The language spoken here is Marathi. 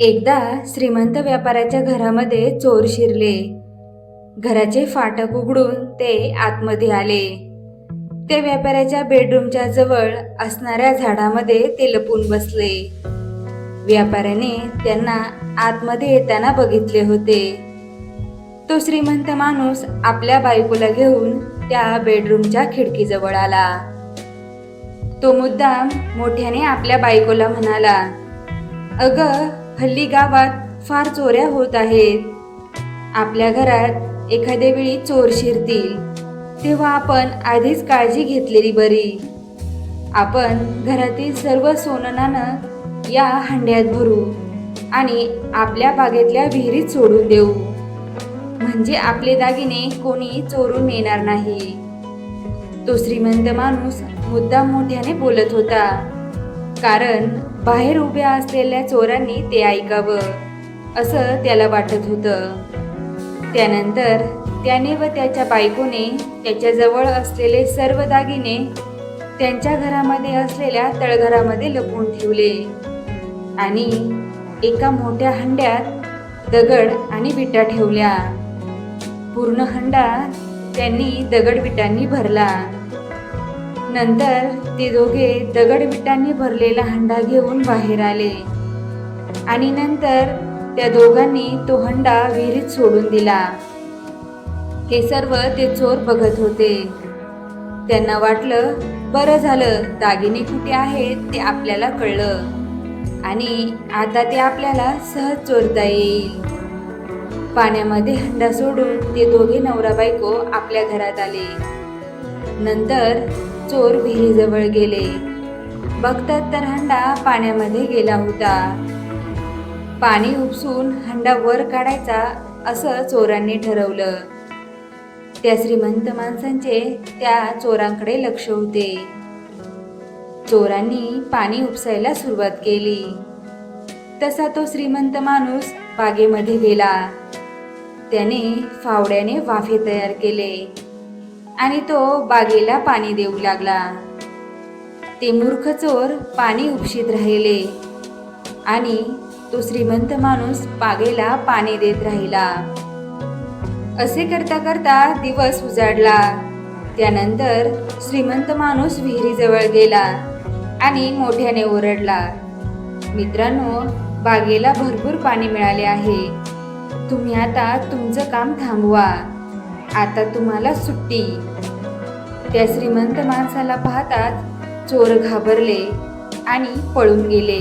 एकदा श्रीमंत व्यापाऱ्याच्या घरामध्ये चोर शिरले. घराचे फाटक उघडून ते आतमध्ये आले. त्या व्यापाऱ्याच्या बेडरूमच्या जवळ असणाऱ्या झाडामध्ये ते लपून बसले. व्यापाऱ्याने त्यांना आतमध्ये येताना बघितले होते. तो श्रीमंत माणूस आपल्या बायकोला घेऊन त्या बेडरूमच्या खिडकीजवळ आला. तो मुद्दाम मोठ्याने आपल्या बायकोला म्हणाला अगं हल्ली गावात फार चोऱ्या होत आहेत. आपल्या घरात एखाद्या वेळी चोर शिरतील तेव्हा आपण आधीच काळजी घेतलेली बरी. आपण घरातील सर्व सोननानं या हंड्यात भरू आणि आपल्या बागेतल्या विहिरीत सोडून देऊ. म्हणजे आपले दागिने कोणी चोरून नेणार नाही. तो श्रीमंत माणूस मुद्दाम मोठ्याने बोलत होता. कारण बाहेर उभ्या असलेल्या चोरांनी ते ऐकावं असं त्याला वाटत होतं. त्यानंतर त्याने व त्याच्या बायकोने त्याच्याजवळ असलेले सर्व दागिने त्यांच्या घरामध्ये असलेल्या तळघरामध्ये लपवून ठेवले. आणि एका मोठ्या हंड्यात दगड आणि विटा ठेवल्या. पूर्ण हंडा त्यांनी दगडविटांनी भरला. नंतर ते दोघे दगडविटांनी भरलेला हंडा घेऊन बाहेर आले. आणि नंतर त्या दोघांनी तो हंडा विहिरीत सोडून दिला. हे सर्व ते चोर बघत होते. त्यांना वाटलं बरं झालं दागिने कुठे आहेत ते आपल्याला कळलं. आणि आता ते आपल्याला सहज चोरता येईल. पाण्यामध्ये हंडा सोडून ते दोघे नवरा बायको आपल्या घरात आले. नंतर चोर विहिरीजवळ गेले. बघतात तर हंडा पाण्यामध्ये गेला होता. पाणी उपसून हंडा वर काढायचा असं चोरांनी ठरवलं. त्या श्रीमंत माणसांचे त्या चोरांकडे लक्ष होते. चोरांनी पाणी उपसायला सुरुवात केली. तसा तो श्रीमंत माणूस बागेमध्ये गेला. त्याने फावड्याने वाफे तयार केले. आणि तो बागेला पाणी देऊ लागला. ते मूर्ख चोर पाणी उपशीत राहिले आणि तो श्रीमंत माणूस बागेला पाणी देत राहिला. असे करता करता दिवस उजाडला. त्यानंतर श्रीमंत माणूस विहिरीजवळ गेला आणि मोठ्याने ओरडला मित्रांनो बागेला भरपूर पाणी मिळाले आहे. तुम्ही आता तुमचं काम थांबवा. आता तुम्हाला सुट्टी त्या श्रीमंत माणसाला पाहताच चोर घाबरले आणि पळून गेले.